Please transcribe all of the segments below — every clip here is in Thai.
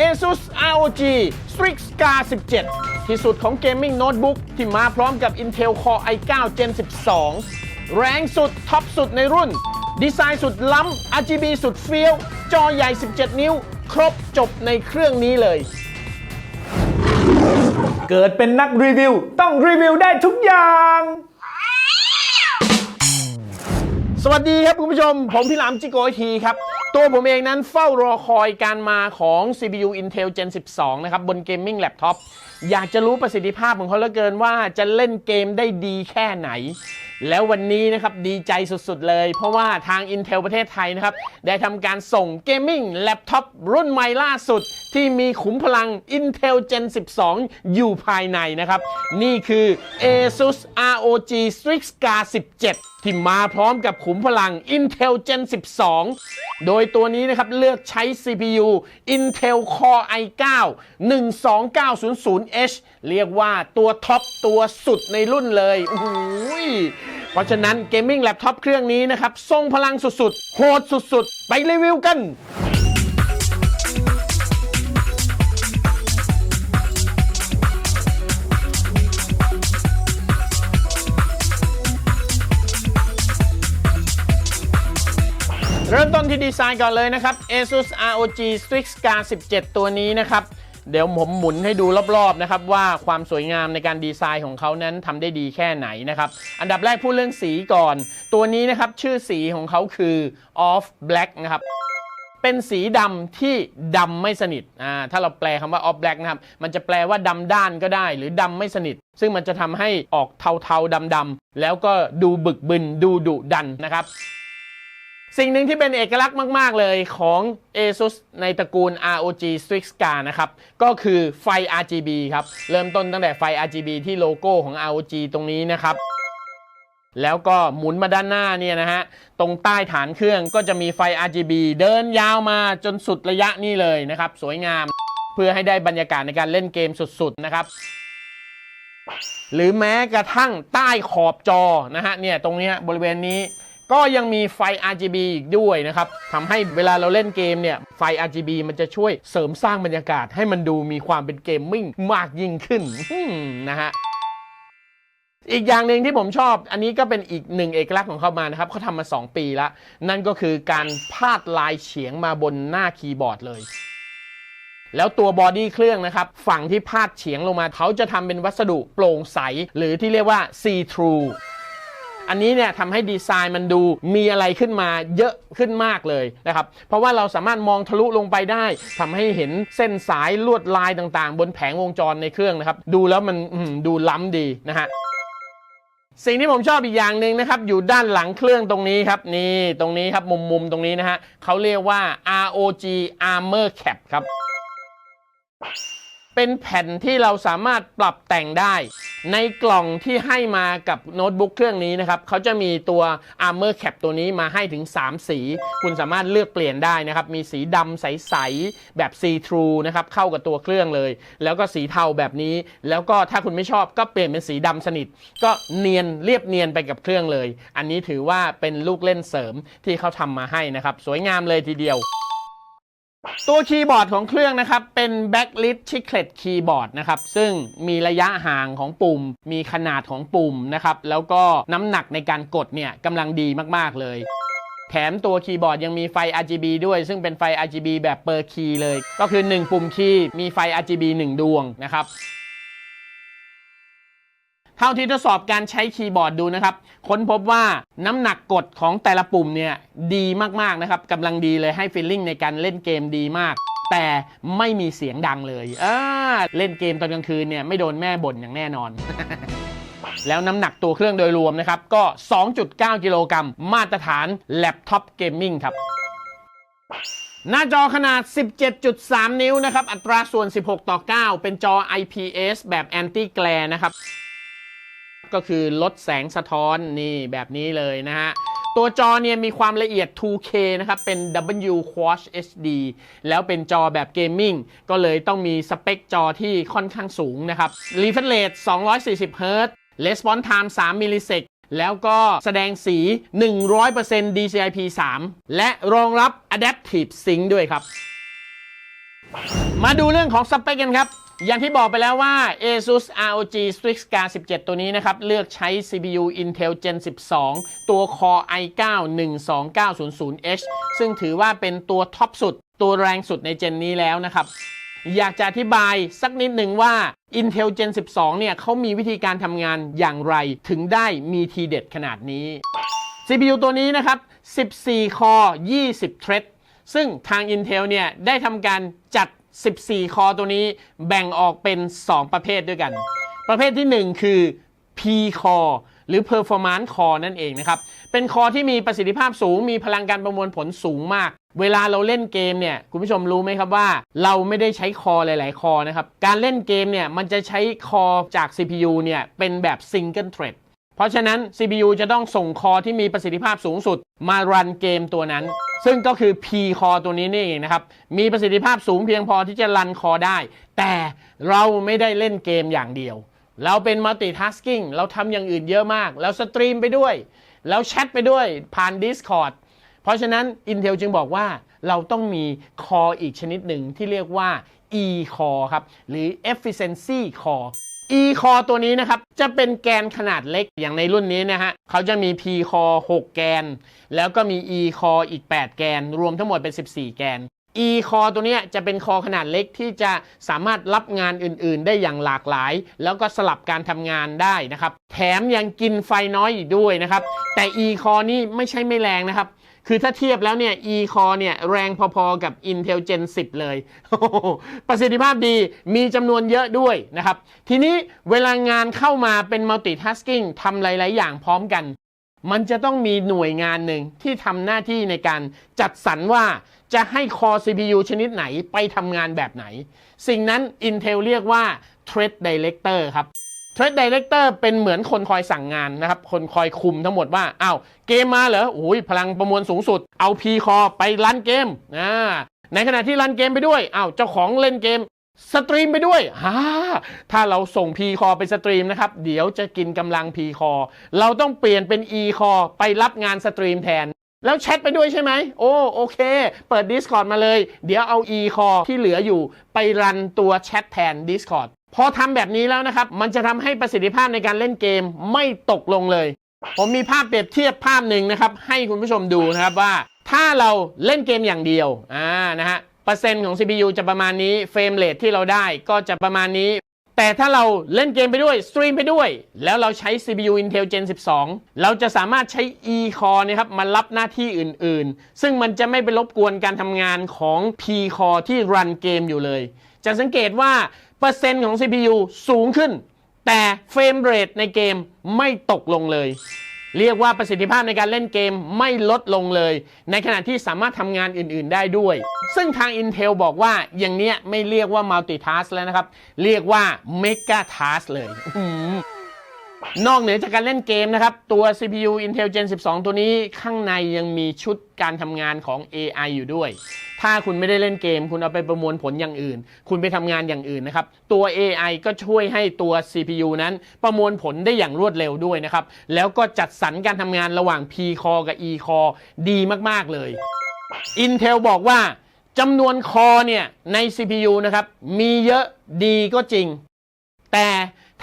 ASUS ROG Strix Scar 17 ที่สุดของเกมมิ่งโน้ตบุ๊กที่มาพร้อมกับ Intel Core i9 Gen 12 แรงสุด ท็อปสุดในรุ่น ดีไซน์สุดล้ำ RGB สุดเฟี้ยว จอใหญ่ 17 นิ้ว ครบจบในเครื่องนี้เลย เกิดเป็นนักรีวิว ต้องรีวิวได้ทุกอย่าง สวัสดีครับคุณผู้ชม ผมพี่หลามจิโกอีกทีครับ ตัวผมเองนั้นเฝ้ารอคอยการมาของ CPU Intel Gen 12 นะครับ บนเกมมิ่งแล็ปท็อปอยากจะรู้ประสิทธิภาพของเขาเหลือเกินว่าจะเล่นเกมได้ดีแค่ไหน แล้ววันนี้นะครับดีใจสุดๆเลย เพราะว่าทาง Intel ประเทศไทยนะครับ ได้ทำการส่งเกมมิ่งแล็ปท็อปรุ่นใหม่ล่าสุด ที่มีขุมพลัง Intel Gen 12 อยู่ภายในนะครับ นี่คือ ASUS ROG Strix Scar 17ที่มาพร้อมกับขุมพลัง Intel Gen 12 โดยตัวนี้นะครับเลือกใช้ CPU Intel Core i9 12900H เรียกว่าตัวท็อปตัวสุดในรุ่นเลยโอ้ยเพราะฉะนั้นเกมมิ่งแล็ปท็อปเครื่องนี้นะครับ ทรงพลังสุดๆ โหดสุดๆ ไปรีวิวกันเริ่มต้นที่ดีไซน์ก่อนเลยนะครับ ASUS ROG Strix Scar 17 ตัวนี้นะครับ เดี๋ยวผมหมุนให้ดูรอบๆนะครับว่าความสวยงามในการดีไซน์ของเขานั้นทำได้ดีแค่ไหนนะครับ อันดับแรกพูดเรื่องสีก่อน ตัวนี้นะครับชื่อสีของเขาคือ off black นะครับเป็นสีดำที่ดำไม่สนิท อ่า ถ้าเราแปลคำว่า off black นะครับ มันจะแปลว่าดำด้านก็ได้ หรือดำไม่สนิท ซึ่งมันจะทำให้ออกเทาๆดำๆแล้วก็ดูบึกบึนดูดุดันนะครับ สิ่งหนึ่งที่เป็นเอกลักษณ์มาก ๆ เลยของ ASUS ในตระกูล ROG Strix Scar นะครับ ก็คือไฟ RGB ครับ เริ่มต้นตั้งแต่ไฟ RGB ที่โลโก้ของ ROG ตรงนี้นะครับ แล้วก็หมุนมาด้านหน้าเนี่ยนะฮะ ตรงใต้ฐานเครื่องก็จะมีไฟ RGB เดินยาวมาจนสุดระยะนี่เลยนะครับ สวยงาม เพื่อให้ได้บรรยากาศในการเล่นเกมสุด ๆ นะครับหรือแม้กระทั่งใต้ขอบจอนะฮะเนี่ยตรงนี้บริเวณนี้ ก็ยังมีไฟ RGB อีกด้วยนะครับทำให้เวลาเราเล่นเกมเนี่ย ไฟ RGB มันจะช่วยเสริมสร้างบรรยากาศให้มันดูมีความเป็นเกมมิ่งมากยิ่งขึ้นนะฮะอีกอย่างหนึ่งที่ผมชอบ อันนี้ก็เป็นอีกหนึ่งเอกลักษณ์ของเขามานะครับเขาทำมา 2 ปีแล้ว นั่นก็คือการพาดลายเฉียงมาบนหน้าคีย์บอร์ดเลย แล้วตัวบอดี้เครื่องนะครับ ฝั่งที่พาดเฉียงลงมาเขาจะทำเป็นวัสดุโปร่งใส หรือที่เรียกว่า see through อันนี้เนี่ยทำให้ดีไซน์มันดูมีอะไรขึ้นมาเยอะขึ้นมากเลยนะครับ เพราะว่าเราสามารถมองทะลุลงไปได้ทำให้เห็นเส้นสายลวดลายต่างๆ บนแผงวงจรในเครื่องนะครับ ดูแล้วมันดูล้ำดีนะฮะสิ่งที่ผมชอบอีกอย่างหนึ่งนะครับ อยู่ด้านหลังเครื่องตรงนี้ครับ นี่ตรงนี้ครับมุมมุมๆตรงนี้นะฮะเขาเรียกว่า ROG Armor Cap ครับ เป็นแผ่นที่เราสามารถปรับแต่งได้ ในกล่องที่ให้มากับโน้ตบุ๊กเครื่องนี้นะครับเขาจะมีตัว Armor Cap ตัวนี้มาให้ถึง 3 สี คุณสามารถเลือกเปลี่ยนได้นะครับ มีสีดำใส ๆ แบบ See Through นะครับ เข้ากับตัวเครื่องเลย แล้วก็สีเทาแบบนี้ แล้วก็ถ้าคุณไม่ชอบก็เปลี่ยนเป็นสีดำสนิท ก็เนียนเรียบเนียนไปกับเครื่องเลย อันนี้ถือว่าเป็นลูกเล่นเสริมที่เขาทำมาให้นะครับ สวยงามเลยทีเดียว ตัวคีย์บอร์ดของเครื่องนะครับ เป็น backlit chiclet keyboard นะครับ ซึ่งมีระยะห่างของปุ่ม มีขนาดของปุ่มนะครับ แล้วก็น้ำหนักในการกดเนี่ยกำลังดีมาก ๆ เลย แถมตัวคีย์บอร์ดยังมีไฟ RGB ด้วย ซึ่งเป็นไฟ RGB แบบ per key เลย ก็คือ 1 ปุ่มคีย์มีไฟ RGB 1 ดวงนะครับ เท่าที่ทดสอบการใช้คีย์บอร์ดดูนะครับ ค้นพบว่าน้ำหนักกดของแต่ละปุ่มเนี่ยดีมากๆนะครับกำลังดีเลยให้ฟีลลิ่งในการเล่นเกมดีมากแต่ไม่มีเสียงดังเลยอ่าเล่นเกมตอนกลางคืนเนี่ยไม่โดนแม่บ่นอย่างแน่นอน แล้วน้ำหนักตัวเครื่องโดยรวมนะครับ ก็ 2.9 กิโลกรัมมาตรฐานแล็ปท็อปเกมมิ่งครับ หน้าจอขนาด 17.3 นิ้วนะครับ อัตราส่วน 16 ต่อ 9 เป็นจอ IPS แบบ Anti Glare นะครับ ก็คือลดแสงสะท้อนนี่แบบนี้เลยนะฮะตัวจอเนี่ยมีความละเอียด 2K นะครับ เป็น W Quad HD แล้วเป็นจอแบบเกมมิ่ง ก็เลยต้องมีสเปคจอที่ค่อนข้างสูงนะครับ Refresh Rate 240 Hz Response Time 3 มิลลิเซกแล้วก็แสดงสี 100% DCI-P3 และรองรับ Adaptive Sync ด้วยครับ มาดูเรื่องของสเปคกันครับ อย่างที่บอกไปแล้วว่า ASUS ROG Strix Scar 17 ตัวนี้นะครับ เลือกใช้ CPU Intel Gen 12 ตัว Core i9 12900H ซึ่งถือว่าเป็นตัวท็อปสุด ตัวแรงสุดในเจนนี้แล้วนะครับ อยากจะอธิบายสักนิดหนึ่งว่า Intel Gen 12 เนี่ยเขามีวิธีการทำงานอย่างไรถึงได้มีทีเด็ดขนาดนี้ CPU ตัวนี้นะครับ 14 คอ 20 เทรดซึ่งทาง Intel เนี่ยได้ทำการจัด 14 คอตัวนี้แบ่งออกเป็น 2 ประเภทด้วยกัน ประเภทที่ 1 คือ P core หรือ performance core นั่นเองนะครับ เป็นคอที่มีประสิทธิภาพสูง มีพลังการประมวลผลสูงมาก เวลาเราเล่นเกมเนี่ย คุณผู้ชมรู้ไหมครับว่า เราไม่ได้ใช้คอหลาย ๆ คอนะครับ การเล่นเกมเนี่ย มันจะใช้คอจาก CPU เนี่ย เป็นแบบ single thread ราะฉะนั้น CPU จะต้องส่งคอที่มีประสิทธิภาพสูงสุด มารันเกมตัวนั้น ซึ่งก็คือ P คอตัวนี้นี่เองนะครับ มีประสิทธิภาพสูงเพียงพอที่จะรันคอได้ แต่เราไม่ได้เล่นเกมอย่างเดียว เราเป็น multitasking เราทำอย่างอื่นเยอะมาก แล้วสตรีมไปด้วย แล้วแชทไปด้วยผ่าน Discord เพราะฉะนั้น Intel จึงบอกว่าเราต้องมีคออีกชนิดหนึ่งที่เรียกว่า E core ครับ หรือ efficiency core E core ตัวนี้นะครับ จะเป็นแกนขนาดเล็กอย่างในรุ่นนี้นะฮะเขาจะมี P core 6 แกน แล้วก็มี E core อีก 8 แกน รวมทั้งหมดเป็น 14 แกน E core ตัวเนี้ยจะเป็นคอขนาดเล็กที่จะสามารถรับงานอื่นๆ ได้อย่างหลากหลาย แล้วก็สลับการทำงานได้นะครับ แถมยังกินไฟน้อยอีกด้วยนะครับ แต่ E core นี่ไม่ใช่ไม่แรงนะครับ คือถ้าเทียบแล้วเนี่ย E core เนี่ยแรงพอๆกับ Intel Gen 10 เลย ประสิทธิภาพดีมีจำนวนเยอะด้วยนะครับ ทีนี้เวลางานเข้ามาเป็น multitasking ทำหลาย ๆ อย่างพร้อมกัน มันจะต้องมีหน่วยงานหนึ่งที่ทำหน้าที่ในการจัดสรรว่าจะให้ Core CPU ชนิดไหนไปทำงานแบบไหน สิ่งนั้น Intel เรียกว่า Thread Director ครับ Thread Director เป็นเหมือนคนคอยสั่งงานนะครับ คนคอยคุมทั้งหมดว่าอ้าวเกมมาเหรอโอ้ยพลังประมวลสูงสุด เอา P Core ไปรันเกมอ่าในขณะที่รันเกมไปด้วยอ้าวเจ้าของเล่นเกมสตรีมไปด้วยฮ่าถ้าเราส่ง P Core ไปสตรีมนะครับ เดี๋ยวจะกินกำลัง P Core เราต้องเปลี่ยนเป็น E Core ไปรับงานสตรีมแทน แล้วแชทไปด้วยใช่ไหม โอ้โอเค เปิด Discord มาเลย เดี๋ยวเอา E Core ที่เหลืออยู่ไปรันตัวแชทแทน Discord พอทำแบบนี้แล้วนะครับ มันจะทำให้ประสิทธิภาพในการเล่นเกมไม่ตกลงเลย ผมมีภาพเปรียบเทียบภาพหนึ่งนะครับ ให้คุณผู้ชมดูนะครับว่า ถ้าเราเล่นเกมอย่างเดียวอ่านะฮะเปอร์เซ็นต์ของ CPU จะประมาณนี้เฟรมเรทที่เราได้ก็จะประมาณนี้ แต่ถ้าเราเล่นเกมไปด้วยสตรีมไปด้วย แล้วเราใช้ CPU Intel Gen 12 เราจะสามารถใช้ E Core นะครับมารับหน้าที่อื่น ๆ ซึ่งมันจะไม่ไปรบกวนการทำงานของ P Core ที่รันเกมอยู่เลย จะสังเกตว่าเปอร์เซ็นต์ของ CPU สูงขึ้น แต่เฟรมเรทในเกมไม่ตกลงเลย เรียกว่าประสิทธิภาพในการเล่นเกมไม่ลดลงเลย ในขณะที่สามารถทำงานอื่น ๆ ได้ด้วย ซึ่งทาง Intel บอกว่าอย่างเนี้ยไม่เรียกว่า multitask แล้วนะครับ เรียกว่า mega task เลย นอกเหนือจากการเล่นเกมนะครับ ตัว CPU Intel Gen 12 ตัวนี้ข้างในยังมีชุดการทำงานของ AI อยู่ด้วย ถ้าคุณไม่ได้เล่นเกม คุณเอาไปประมวลผลอย่างอื่น คุณไปทำงานอย่างอื่นนะครับ ตัว AI ก็ช่วยให้ตัว CPU นั้นประมวลผลได้อย่างรวดเร็วด้วยนะครับ แล้วก็จัดสรรการทำงานระหว่าง P core กับ E core ดีมากๆเลย Intel บอกว่าจำนวนคอเนี่ยใน CPU นะครับมีเยอะดีก็จริง แต่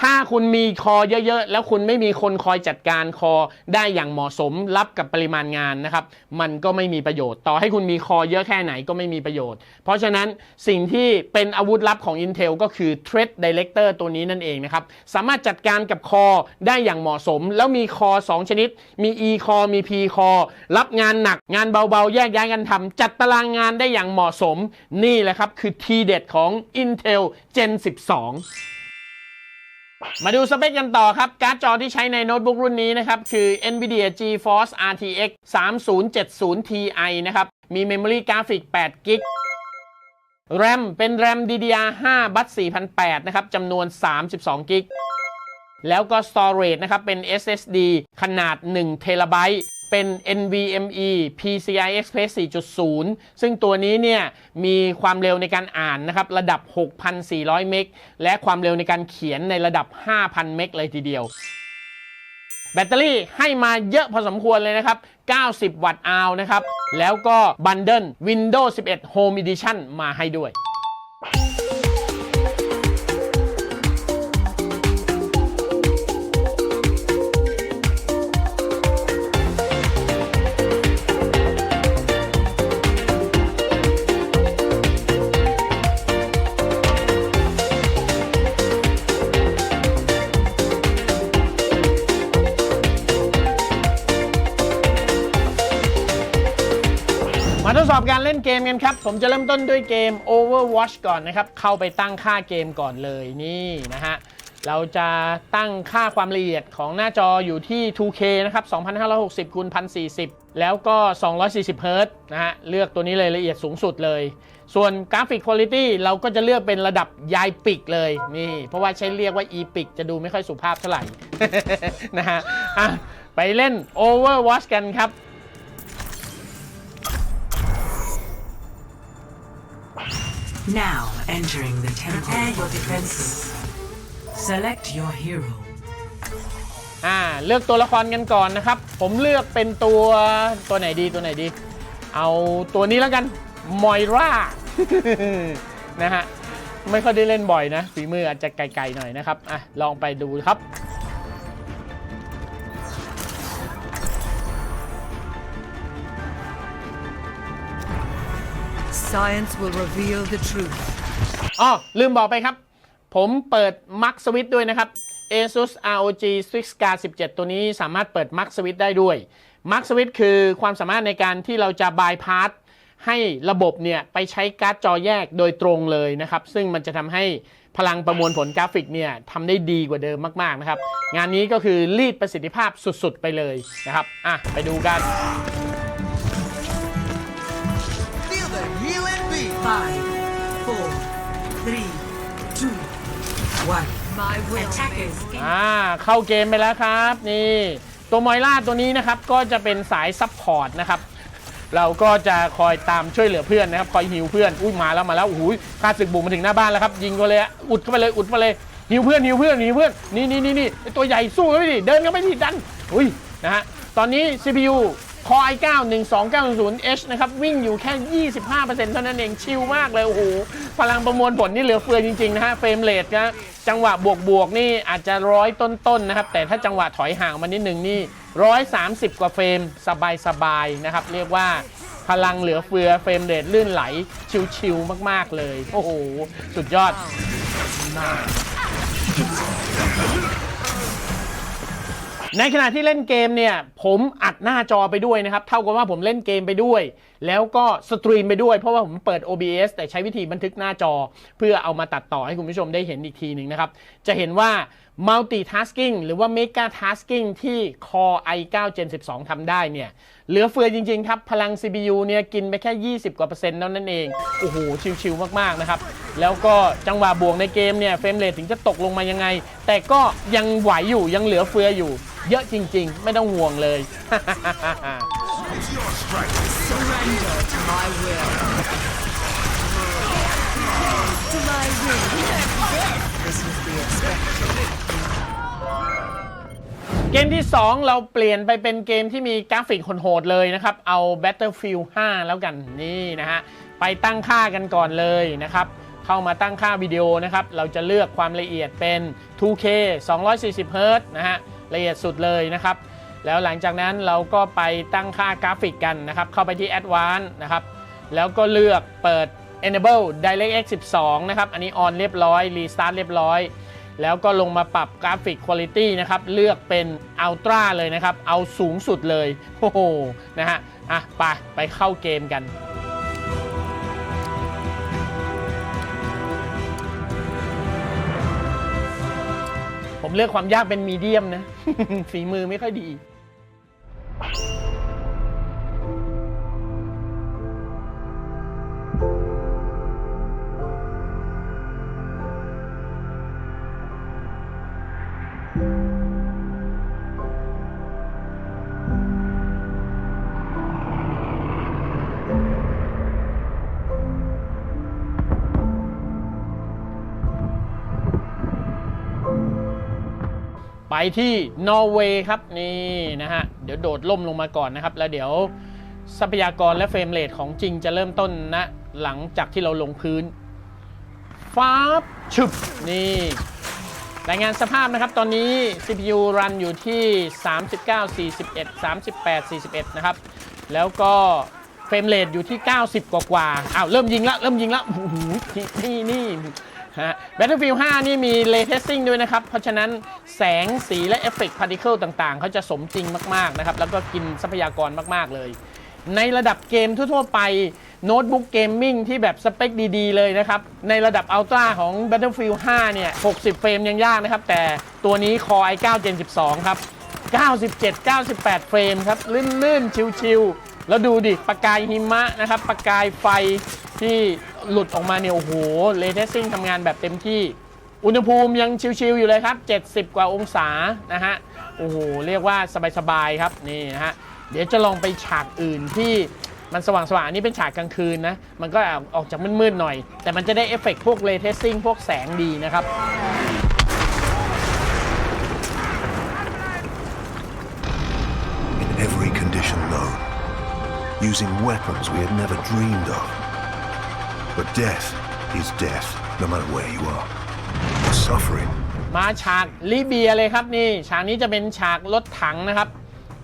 ถ้าคุณมีคอเยอะๆ แล้วคุณไม่มีคนคอยจัดการคอได้อย่างเหมาะสมรับกับปริมาณงานนะครับ มันก็ไม่มีประโยชน์ ต่อให้คุณมีคอเยอะแค่ไหนก็ไม่มีประโยชน์ เพราะฉะนั้นสิ่งที่เป็นอาวุธลับของ Intel ก็คือ Thread Director ตัวนี้นั่นเองนะครับ สามารถจัดการกับคอได้อย่างเหมาะสม แล้วมีคอ 2 ชนิด มี E core มี P core รับงานหนักงานเบาๆ แยกย้ายกันทำจัดตารางงานได้อย่างเหมาะสม นี่แหละครับคือทีเด็ดของ Intel Gen 12 มาดูสเปคกันต่อครับ การ์ดจอที่ใช้ในโน้ตบุ๊กรุ่นนี้นะครับ คือ NVIDIA GeForce RTX 3070 Ti นะครับ มี Memory Graphic 8 GB RAM เป็น RAM DDR5 บัต4008 นะครับจำนวน 32 GB แล้วก็ Storage นะครับ เป็น SSD ขนาด1 t b เป็น NVMe PCI Express 4.0 ซึ่งตัวนี้เนี่ยมีความเร็วในการอ่านนะครับระดับ 6,400 เมก และความเร็วในการเขียนในระดับ 5,000 เมกเลยทีเดียว แบตเตอรี่ให้มาเยอะพอสมควรเลยนะครับ 90 วัตต์อาวนะครับ แล้วก็บันเดิล Windows 11 Home Edition มาให้ด้วย สอบการเล่นเกมกันครับ ผมจะเริ่มต้นด้วยเกม Overwatch ก่อนนะครับ เข้าไปตั้งค่าเกมก่อนเลยนี่นะฮะ เราจะตั้งค่าความละเอียดของหน้าจออยู่ที่ 2K นะครับ 2560คูณ1040 แล้วก็ 240 h z นะฮะ เลือกตัวนี้เลยละเอียดสูงสุดเลย ส่วนกราฟิกคุณ i t y เราก็จะเลือกเป็นระดับยายปิกเลยนี่ เพราะว่าใช้เรียกว่า e ปิกจะดูไม่ค่อยสุภาพเท่าไหร่นะฮะไปเล่น Overwatch กันครับ Now entering the temple. Prepare your defenses. Select your hero. อ่าเลือกตัวละครกันก่อนนะครับ ผมเลือกเป็นตัวตัวไหนดีตัวไหนดี เอาตัวนี้แล้วกันมอยรานะฮะ ไม่ค่อยได้เล่นบ่อยนะฝีมืออาจจะไกลๆหน่อยนะครับอะลองไปดูครับ Science will reveal the truth. อ๋อลืมบอกไปครับ ผมเปิด Max Switch ด้วยนะครับ ASUS ROG Strixcar 17 ตัวนี้สามารถเปิด Max Switch ได้ด้วย Max Switch คือความสามารถในการที่เราจะบายพาสให้ระบบเนี่ยไปใช้การ์ดจอแยกโดยตรงเลยนะครับ ซึ่งมันจะทำให้พลังประมวลผลกราฟิกเนี่ยทำได้ดีกว่าเดิมมาก ๆ นะครับ งานนี้ก็คือรีดประสิทธิภาพสุด ๆ ไปเลยนะครับ อะ ไปดูกัน Five, four, three, two, one. My will. Attackers. อ่าเข้าเกมไปแล้วครับ นี่ ตัวมอยล่าตัวนี้นะครับ ก็จะเป็นสายซับพอร์ตนะครับ เราก็จะคอยตามช่วยเหลือเพื่อนนะครับ คอยฮิวเพื่อนอุ้ยมาแล้วมาแล้วโอ้โหข้าศึกบุกมาถึงหน้าบ้านแล้วครับ ยิงก็เลยอะอุดเข้าไปเลยอุดเข้าไปเลยฮิวเพื่อนฮิวเพื่อนฮิวเพื่อนนี่นี่นี่นี่ไอ้ตัวใหญ่สู้กันไปดิเดินกันไปดิดันอุ้ยนะฮะตอนนี้ CPU Core i9 12900H นะครับ วิ่งอยู่แค่ 25%เท่านั้นเองชิลมากเลย โอ้โห พลังประมวลผลนี่เหลือเฟือจริง ๆ นะฮะ เฟรมเรทนะจังหวะบวกบวกๆนี่อาจจะร้อยต้น ๆ นะครับ แต่ถ้าจังหวะถอยห่างมานิดนึงนี่ 130 กว่าเฟรม สบาย ๆ นะครับ เรียกว่าพลังเหลือเฟือเฟรมเรทลื่นไหล ชิลๆมาก ๆ เลย โอ้โห สุดยอด ในขณะที่เล่นเกมเนี่ยผมอัดหน้าจอไปด้วยนะครับ เท่ากับว่าผมเล่นเกมไปด้วย แล้วก็สตรีมไปด้วย เพราะว่าผมเปิด OBS แต่ใช้วิธีบันทึกหน้าจอ เพื่อเอามาตัดต่อให้คุณผู้ชมได้เห็นอีกทีหนึ่งนะครับ จะเห็นว่า multitasking หรือว่า mega tasking ที่ Core i9 Gen 12ทำได้เนี่ย เหลือเฟือจริง ๆ ครับ พลัง CPU เนี่ยกินไปแค่ 20 กว่าเปอร์เซ็นต์เท่านั้นเอง โอ้โห ชิวๆมาก ๆ นะครับ แล้วก็จังหวะบวกในเกมเนี่ย เฟรมเรทถึงจะตกลงมายังไง แต่ก็ยังไหวอยู่ยังเหลือเฟืออยู่ เยอะจริง ๆ ไม่ต้องห่วงเลย Surrender to my will. To my will. This was the เกมที่ 2 เราเปลี่ยนไปเป็นเกมที่มีกราฟิกโหดๆเลยนะครับ เอา Battlefield 5 แล้วกันนี่นะฮะ ไปตั้งค่ากันก่อนเลยนะครับ เข้ามาตั้งค่าวิดีโอนะครับ เราจะเลือกความละเอียดเป็น 2K 240 Hz นะฮะ ละเอียดสุดเลยนะครับ แล้วหลังจากนั้นเราก็ไปตั้งค่ากราฟิกกันนะครับ เข้าไปที่ Advanced นะครับ แล้วก็เลือกเปิด Enable DirectX 12 นะครับ อันนี้ on เรียบร้อย Restart เรียบร้อย แล้วก็ลงมาปรับกราฟิกคุณตี้นะครับเลือกเป็นอัลตร้าเลยนะครับ เอาสูงสุดเลยโอ้โหนะฮะอะไปไปเข้าเกมกันผมเลือกความยากเป็นมีเดียมนะ ฝีมือไม่ค่อยดี ที่นอร์เวย์ครับนี่นะฮะเดี๋ยวโดดล่มลงมาก่อนนะครับ แล้วเดี๋ยวทรัพยากรและเฟรมเรทของจริงจะเริ่มต้นนะ หลังจากที่เราลงพื้นฟ้าชึบนี่รายงานสภาพนะครับ ตอนนี้ CPU รันอยู่ที่ 39 41 38 41 นะครับ แล้วก็เฟรมเรทอยู่ที่ 90 กว่ากว่าอ้าวเริ่มยิงแล้วเริ่มยิงแล้วโอ้โหนี่นี่ ฮะ Battlefield 5 นี่มี Ray Tracing ด้วยนะครับ เพราะฉะนั้นแสงสีและเอฟเฟกต์พาร์ติเคิลต่างๆ เขาจะสมจริงมาก ๆ นะครับ แล้วก็กินทรัพยากรมาก ๆ เลย ในระดับเกมทั่ว ๆ ไปโน้ตบุ๊กเกมมิ่งที่แบบสเปคดี ๆ เลยนะครับ ในระดับอัลตร้าของ Battlefield 5 เนี่ย 60 เฟรมยังยากนะครับ แต่ตัวนี้ Core i9 Gen 12 ครับ 97 98 เฟรมครับ ลื่นๆ ชิวๆ แล้วดูดิประกายหิมะนะครับประกายไฟที่หลุดออกมาเนี่ยโอ้โหเลเทสซิ่งทำงานแบบเต็มที่ อุณหภูมิยังชิวๆอยู่เลยครับ 70 กว่าองศานะฮะโอ้โหเรียกว่าสบายๆครับนี่นะฮะเดี๋ยวจะลองไปฉากอื่นที่มันสว่างๆอันนี้เป็นฉากกลางคืนนะ มันก็ออกจากมืดๆหน่อย แต่มันจะได้เอฟเฟกต์พวกเลเทสซิ่งพวกแสงดีนะครับ using weapons we had never dreamed of. But death is death, no matter where you are. Suffering มาฉากลิเบียเลยครับนี่ฉากนี้จะเป็นฉากรถถังนะครับ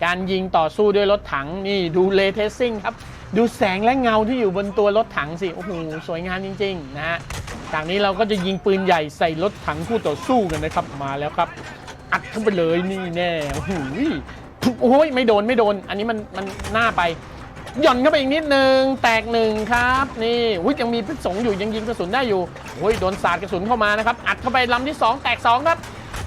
การยิงต่อสู้ด้วยรถถังนี่ดูเลเทสซิ่งครับ ดูแสงและเงาที่อยู่บนตัวรถถังสิโอ้โหสวยงามจริงๆนะฮะฉากนี้เราก็จะยิงปืนใหญ่ใส่รถถังคู่ต่อสู้กันนะครับมาแล้วครับ อัดเข้าไปเลยนี่แน่โอ้โหโอ้ยไม่โดนไม่โดน อันนี้มันมันหน้าไป หย่อนเข้าไปอีกนิดนึง แตกหนึ่งครับ นี่อุ้ยยังมีพิษสงอยู่ยังยิงกระสุนได้อยู่โอ้ยโดนสาดกระสุนเข้ามานะครับ อัดเข้าไปลำที่ 2 แตก 2 ครับ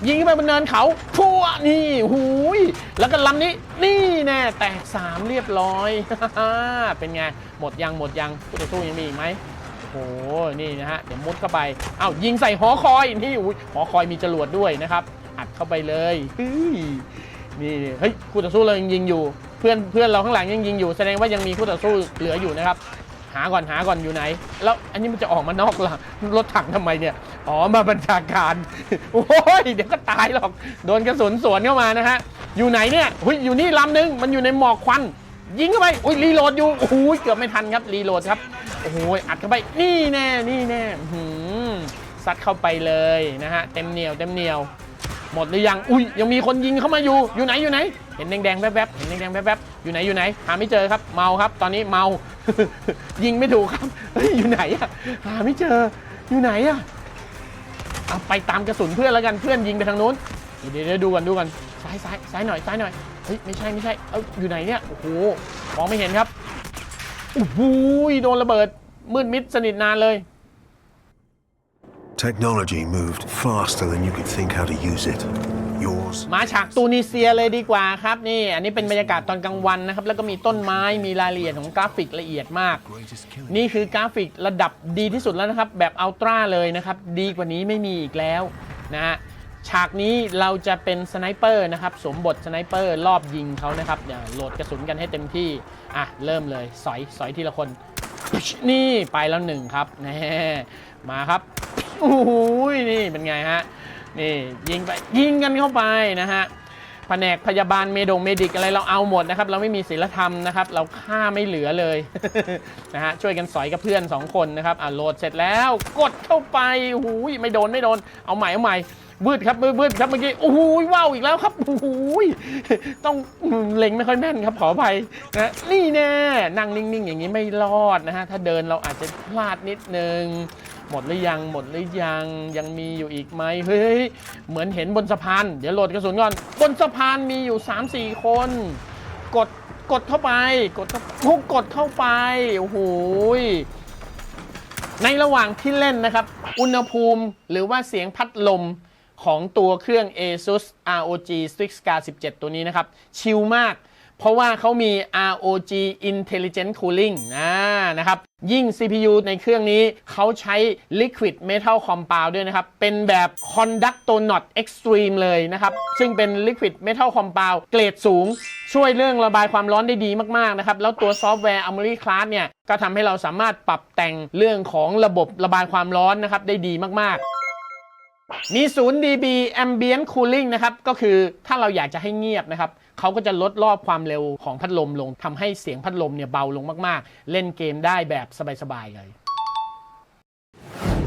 ยิงเข้าไปบนเนินเขาพัวนี่หูยแล้วก็ลำนี้นี่แน่แตก 3 เรียบร้อย เป็นไง หมดยังหมดยังคู่ต่อสู้ยังมีอีกไหมโอ้โหนี่นะฮะเดี๋ยวมุดเข้าไปอ้าวยิงใส่หอคอยนี่อุ้ยหอคอยมีจรวดด้วยนะครับ อัดเข้าไปเลยเฮ้ยนี่เฮ้ยคู่ต่อสู้เรายังยิงอยู่ เพื่อนเพื่อนเราข้างหลังยังยิงอยู่แสดงว่ายังมีคู่ต่อสู้เหลืออยู่นะครับ หาก่อนหาก่อนอยู่ไหน แล้วอันนี้มันจะออกมานอกหลังรถถังทำไมเนี่ยอ๋อมาบัญชาการโอ้ยเดี๋ยวก็ตายหรอกโดนกระสุนสวนเข้ามานะฮะอยู่ไหนเนี่ยเฮ้ยอยู่นี่ลำหนึ่งมันอยู่ในหมอกควันยิงเข้าไปอุ้ยรีโหลดอยู่โอ้โหเกือบไม่ทันครับรีโหลดครับโอ้โหอัดเข้าไปนี่แน่นี่แน่หือซัดเข้าไปเลยนะฮะเต็มเหนียวเต็มเหนียว หมดหรือยัง อุ้ยยังมีคนยิงเข้ามาอยู่ อยู่ไหนอยู่ไหน เห็นแดงๆแวบๆ เห็นแดงๆแวบๆ อยู่ไหนอยู่ไหน หาไม่เจอครับ เมาครับ ตอนนี้เมา ยิงไม่ถูกครับเฮ้ยอยู่ไหนอะหาไม่เจอ อยู่ไหนอะเอาไปตามกระสุนเพื่อนแล้วกัน เพื่อนยิงไปทางนู้น เดี๋ยวดูกันดูกัน ซ้ายซ้ายซ้ายหน่อยซ้ายหน่อย เฮ้ยไม่ใช่ไม่ใช่ เอ้าอยู่ไหนเนี่ย โอ้โห มองไม่เห็นครับโอ้โหโดนระเบิด มืดมิดสนิทนานเลย Technology moved faster than you could think how to use it. Yours มาฉากตูนิเซียเลยดีกว่าครับนี่ อันนี้เป็นบรรยากาศตอนกลางวันนะครับ แล้วก็มีต้นไม้มีรายละเอียดของกราฟิกละเอียดมาก นี่คือกราฟิกระดับดีที่สุดแล้วนะครับ แบบอัลตร้าเลยนะครับ ดีกว่านี้ไม่มีอีกแล้วนะฮะฉากนี้เราจะเป็นสไนเปอร์นะครับสวมบทสไนเปอร์รอบยิงเขานะครับเดี๋ยวโหลดกระสุนกันให้เต็มที่อะเริ่มเลยสอยสอยทีละคน นี่ไปแล้วหนึ่งครับแน่มาครับ โอ้โหนี่เป็นไงฮะ นี่ยิงไปยิงกันเข้าไปนะฮะแผนกพยาบาลเมดงเมดิกอะไรเราเอาหมดนะครับ เราไม่มีศีลธรรมนะครับ เราฆ่าไม่เหลือเลยนะฮะช่วยกันสอยกับเพื่อน 2 คนนะครับอะโหลดเสร็จแล้วกดเข้าไปโอ้โหไม่โดนไม่โดน เอาใหม่เอาใหม่วืดครับวืดวืดครับเมื่อกี้โอ้โหว้าวอีกแล้วครับโอ้โหต้องเล็งไม่ค่อยแม่นครับขออภัยนะนี่แน่นั่งนิ่งๆ อย่างนี้ไม่รอดนะฮะถ้าเดินเราอาจจะพลาดนิดนึง หมดหรือยังหมดหรือยังยังมีอยู่อีกไหมเฮ้ยเหมือนเห็นบนสะพาน เดี๋ยวโหลดกระสุนก่อน บนสะพานมีอยู่ 3-4 คน กดกดเข้าไป กดเข้าโอ้กดเข้าไปโอ้โหในระหว่างที่เล่นนะครับ อุณหภูมิหรือว่าเสียงพัดลมของตัวเครื่อง ASUS ROG Strix Scar 17 ตัวนี้นะครับ ชิลมาก เพราะว่าเขามี ROG Intelligent Cooling นะนะครับยิ่ง CPU ในเครื่องนี้เขาใช้ Liquid Metal Compound ด้วยนะครับ เป็นแบบ Conductonaut Extreme เลยนะครับ ซึ่งเป็น Liquid Metal Compound เกรดสูง ช่วยเรื่องระบายความร้อนได้ดีมาก ๆ นะครับ แล้วตัวซอฟต์แวร์ Armory Class เนี่ย ก็ทำให้เราสามารถปรับแต่งเรื่องของระบบระบายความร้อนนะครับ ได้ดีมาก ๆมี 0 dB ambient cooling นะครับ ก็คือถ้าเราอยากจะให้เงียบนะครับ เขาก็จะลดรอบความเร็วของพัดลมลงทำให้เสียงพัดลมเนี่ยเบาลงมากๆ เล่นเกมได้แบบสบายๆเลย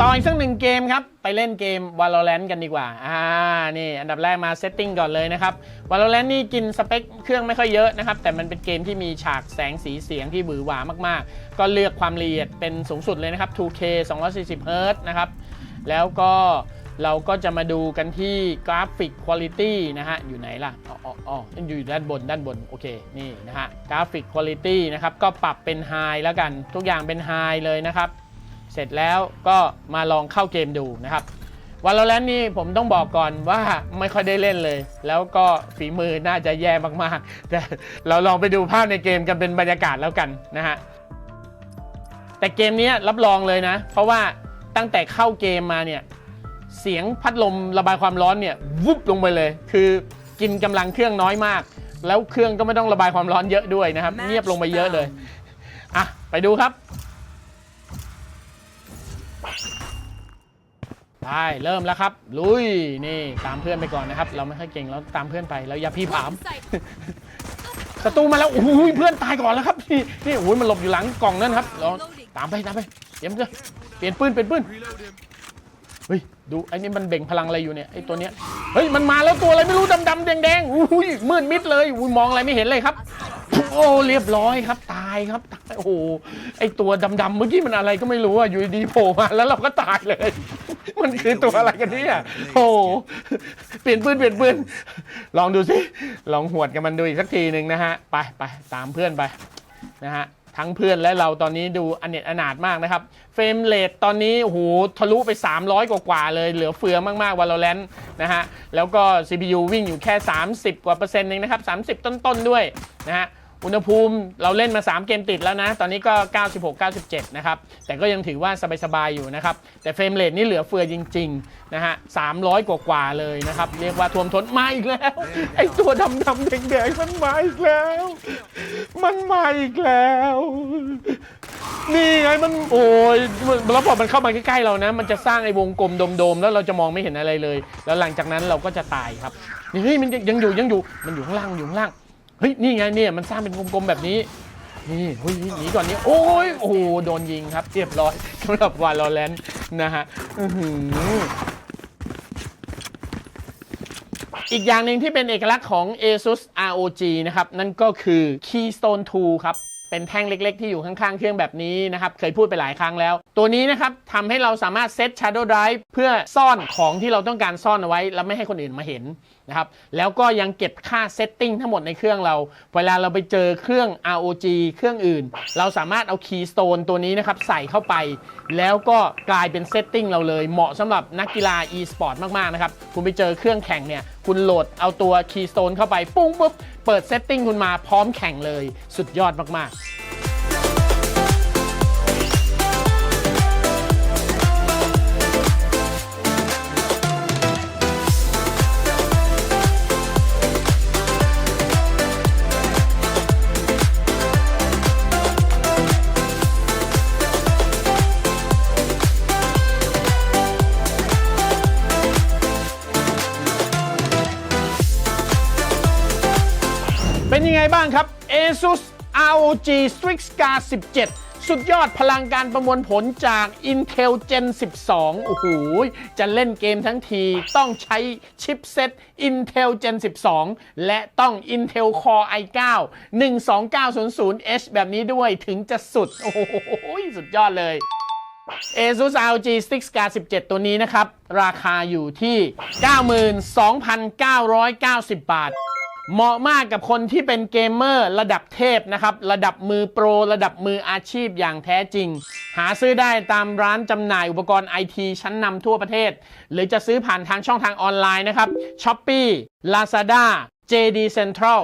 ต่ออีกสักหนึ่งเกมครับ ไปเล่นเกม Valorant กันดีกว่า อ่า นี่ อันดับแรกมาเซตติ้งก่อนเลยนะครับ Valorant นี่กินสเปคเครื่องไม่ค่อยเยอะนะครับ แต่มันเป็นเกมที่มีฉากแสงสีเสียงที่หวือหวามากๆ ก็เลือกความละเอียดเป็นสูงสุดเลยนะครับ 2K 240 Hz นะครับ แล้วก็ เราก็จะมาดูกันที่กราฟิกคุณ i t y นะฮะ อยู่ไหนล่ะอ๋ออ๋ออ๋ออยู่ด้านบนด้านบน โอเค นี่นะฮะกราฟิกคุณ i t y นะครับ ก็ปรับเป็น High แล้วกัน ทุกอย่างเป็น High เลยนะครับ เสร็จแล้วก็มาลองเข้าเกมดูนะครับวันเราโลแรนนี่ผมต้องบอกก่อนว่าไม่ค่อยได้เล่นเลย แล้วก็ฝีมือน่าจะแย่มากๆ แต่เราลองไปดูภาพในเกมกันเป็นบรรยากาศแล้วกันนะฮะแต่เกมนี้รับรองเลยนะ เพราะว่าตั้งแต่เข้าเกมมาเนี่ย เสียงพัดลมระบายความร้อนเนี่ยวุบลงไปเลย คือกินกำลังเครื่องน้อยมาก แล้วเครื่องก็ไม่ต้องระบายความร้อนเยอะด้วยนะครับ เงียบลงไปเยอะเลยอะไปดูครับได้เริ่มแล้วครับ ลุยนี่ตามเพื่อนไปก่อนนะครับ เราไม่ค่อยเก่งเราตามเพื่อนไปแล้วอย่าพี่ผามศัตรูมาแล้วโอ้โหเพื่อนตายก่อนแล้วครับนี่นี่โอ้โหมันหลบอยู่หลังกล่องนั่นครับเราตามไปตามไปเตรียมจะเปลี่ยนปืนเปลี่ยนปืนเฮ้ย ดูไอ้นี่มันเบ่งพลังอะไรอยู่เนี่ยไอ้ตัวเนี้ยเฮ้ยมันมาแล้วตัวอะไรไม่รู้ดำๆแดงๆอุ้ยมืดมิดเลยอุ้ยมองอะไรไม่เห็นเลยครับ โอ้เรียบร้อยครับ ตายครับตายโอ้โหไอตัวดำๆเมื่อกี้มันอะไรก็ไม่รู้อะอยู่ดีโผล่มาแล้วเราก็ตายเลย มันคือตัวอะไรกันเนี่ยโอ้เปลี่ยนปืนเปลี่ยนปืนลองดูสิลองหวดกับมันดูอีกสักทีหนึ่งนะฮะไปไปตามเพื่อนไปนะฮะ ทั้งเพื่อนและเราตอนนี้ดูอเนจอนาดมากนะครับ เฟรมเรทตอนนี้โหทะลุไป 300กว่าเลย เหลือเฟือมากๆว a l o r a n t นะฮะ แล้วก็ CPU วิ่งอยู่แค่ 30 กว่าเปอร์เซ็นต์เองนะครับ 30 ต้นๆด้วยนะฮะ อุณหภูมิเราเล่นมา 3 เกมติดแล้วนะ ตอนนี้ก็ 96 97 นะครับ แต่ก็ยังถือว่าสบาย ๆ อยู่นะครับ แต่เฟรมเรทนี่เหลือเฟือจริง ๆ นะฮะ 300 กว่าๆเลยนะครับ เรียกว่าท่วมท้นมาอีกแล้ว ไอ้ตัวดำๆแดงๆมันมาอีกแล้ว มันมาอีกแล้ว นี่ไงมันโอ้ยแล้วพอมันเข้ามาใกล้ๆเรานะ มันจะสร้างไอ้วงกลมโดมๆแล้วเราจะมองไม่เห็นอะไรเลย แล้วหลังจากนั้นเราก็จะตายครับนี่เฮ้ยมันยังอยู่ยังอยู่มันอยู่ข้างล่างอยู่ข้างล่าง เฮ้ยนี่ไงเนี่ยมันสร้างเป็นกลมๆแบบนี้นี่เฮ้ยหนีก่อนนี้โอ้ยโอ้โหโดนยิงครับเรียบร้อยสำหรับวาโลแรนนะฮะอื้อหืออีกอย่างหนึ่งที่เป็นเอกลักษณ์ของ ASUS ROG นะครับ นั่นก็คือ Keystone 2 ครับ เป็นแท่งเล็ก ๆ ที่อยู่ข้าง ๆ เครื่องแบบนี้นะครับ เคยพูดไปหลายครั้งแล้ว ตัวนี้นะครับทำให้เราสามารถเซต Shadow Drive เพื่อซ่อนของที่เราต้องการซ่อนเอาไว้ แล้วไม่ให้คนอื่นมาเห็น นะครับ แล้วก็ยังเก็บค่าเซตติ้งทั้งหมดในเครื่องเรา เวลาเราไปเจอเครื่อง ROG เครื่องอื่น เราสามารถเอา Keystone ตัวนี้นะครับ ใส่เข้าไป แล้วก็กลายเป็นเซตติ้งเราเลย เหมาะสำหรับนักกีฬา e-sport มาก ๆ นะครับ คุณไปเจอเครื่องแข่งเนี่ย คุณโหลดเอาตัว Keystone เข้าไป ปุ้งปุ๊บ เปิดเซตติ้งคุณมาพร้อมแข่งเลย สุดยอดมาก ๆ ROG Strix Scar 17 สุดยอดพลังการประมวลผลจาก Intel Gen 12 โอ้โห จะเล่นเกมทั้งทีต้องใช้ชิปเซ็ต Intel Gen 12 และต้อง Intel Core i9 12900H แบบนี้ด้วยถึงจะสุด โอ้โห สุดยอดเลย ASUS ROG Strix Scar 17 ตัวนี้นะครับ ราคาอยู่ที่ 92,990 บาท เหมาะมากกับคนที่เป็นเกมเมอร์ระดับเทพนะครับ ระดับมือโปร ระดับมืออาชีพอย่างแท้จริง หาซื้อได้ตามร้านจำหน่ายอุปกรณ์ไอทีชั้นนำทั่วประเทศ หรือจะซื้อผ่านทางช่องทางออนไลน์นะครับ Shopee Lazada JD Central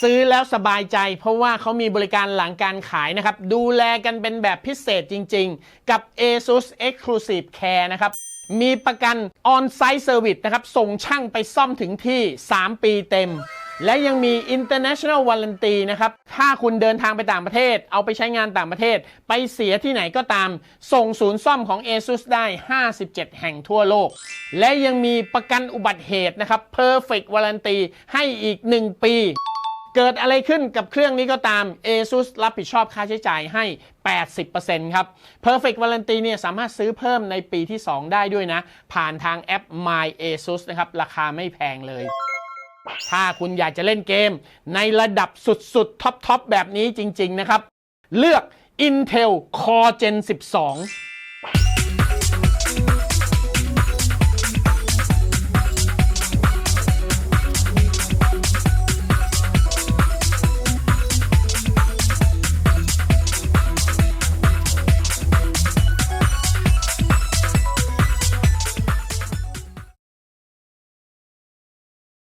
ซื้อแล้วสบายใจ เพราะว่าเขามีบริการหลังการขายนะครับ ดูแลกันเป็นแบบพิเศษจริง ๆ กับ ASUS Exclusive Care นะครับ มีประกัน On-Site Service นะครับ ส่งช่างไปซ่อมถึงที่ 3 ปีเต็ม และยังมี International Warranty นะครับ ถ้าคุณเดินทางไปต่างประเทศ เอาไปใช้งานต่างประเทศ ไปเสียที่ไหนก็ตาม ส่งศูนย์ซ่อมของ ASUS ได้ 57 แห่งทั่วโลก และยังมีประกันอุบัติเหตุนะครับ Perfect Warranty ให้อีก 1 ปี เกิดอะไรขึ้นกับเครื่องนี้ก็ตาม ASUS รับผิดชอบค่าใช้จ่ายให้ 80%ครับ Perfect Warranty เนี่ยสามารถซื้อเพิ่มในปีที่ 2 ได้ด้วยนะ ผ่านทางแอป My ASUS นะครับ ราคาไม่แพงเลยถ้าคุณอยากจะเล่นเกม ในระดับสุดๆ ท็อป ๆ แบบนี้จริง ๆ นะครับ เลือก Intel Core Gen 12